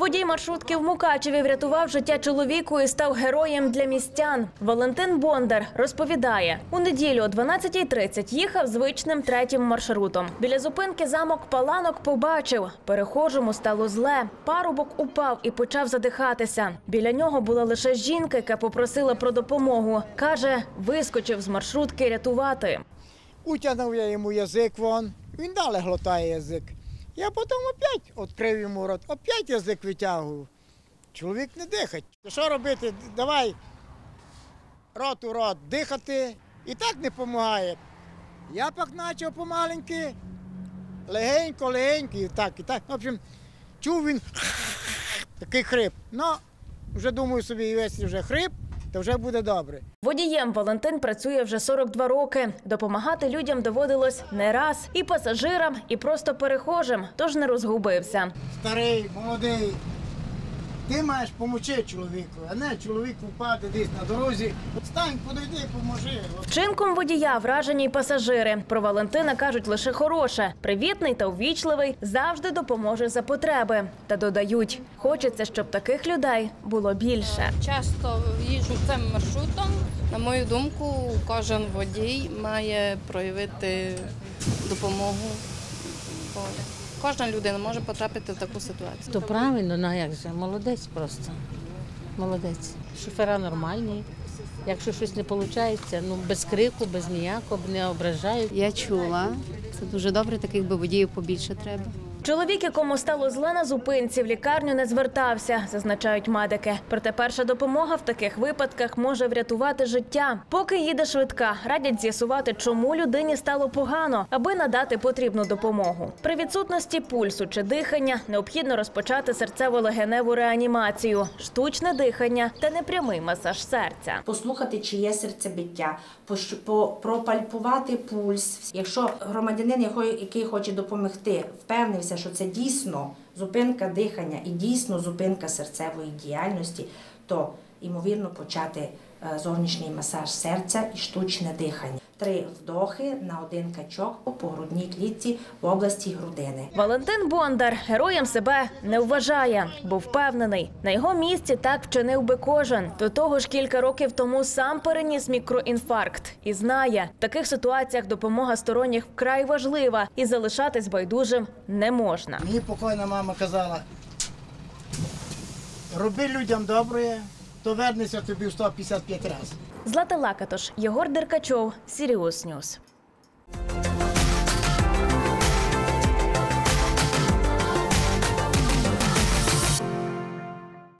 Водій маршрутки в Мукачеві врятував життя чоловіку і став героєм для містян. Валентин Бондар розповідає, у неділю о 12.30 їхав звичним третім маршрутом. Біля зупинки замок Паланок побачив. Перехожому стало зле. Парубок упав і почав задихатися. Біля нього була лише жінка, яка попросила про допомогу. Каже, вискочив з маршрутки рятувати. Утягнув я йому язик вон, він далі глотає язик. Я потім опять відкрив йому рот, опять язик витягую. Чоловік не дихать. Що робити? Давай рот у рот дихати. І так не допомагає. Я пак почав помаленьки, легенько, легенько, і так, і так. В общем, чув він такий хрип. Ну, вже думаю собі, весь вже хрип, то вже буде добре. Водієм Валентин працює вже 42 роки. Допомагати людям доводилось не раз і пасажирам, і просто перехожим, тож не розгубився. старий, молодий. Ти маєш помочи чоловіку, а не чоловік впаде десь на дорозі. Стань, подойди, поможи. Вчинком водія вражені й пасажири. Про Валентина кажуть лише хороше. Привітний та увічливий завжди допоможе за потреби. Та додають, хочеться, щоб таких людей було більше. Часто їжджу цим маршрутом. На мою думку, кожен водій має проявити допомогу. Кожна людина може потрапити в таку ситуацію. То правильно, ну як же, молодець просто. Молодець. Шофера нормальні. Якщо щось не виходить, ну без крику, без ніякого, не ображають. Я чула. Це дуже добре, таких би водіїв побільше треба. Чоловік, якому стало зле на зупинці, в лікарню не звертався, зазначають медики. Проте перша допомога в таких випадках може врятувати життя. Поки їде швидка, радять з'ясувати, чому людині стало погано, аби надати потрібну допомогу. При відсутності пульсу чи дихання необхідно розпочати серцево-легеневу реанімацію, штучне дихання та непрямий масаж серця. послухати, чи є серцебиття, пропальпувати пульс. Якщо громадянин, який хоче допомогти, впевнився, що це дійсно зупинка дихання і дійсно зупинка серцевої діяльності, то ймовірно почати е, зовнішній масаж серця і штучне дихання. Три вдохи на один качок по грудній клітці в області грудини. Валентин Бондар героєм себе не вважає, бо впевнений, на його місці так вчинив би кожен. До того ж, кілька років тому сам переніс мікроінфаркт і знає, в таких ситуаціях допомога сторонніх вкрай важлива і залишатись байдужим не можна. Мені покойна мама казала, роби людям добре, то вернеться тобі в 155 разів. Злата Лакатош, Єгор Деркачов, Сіріус Ньюс.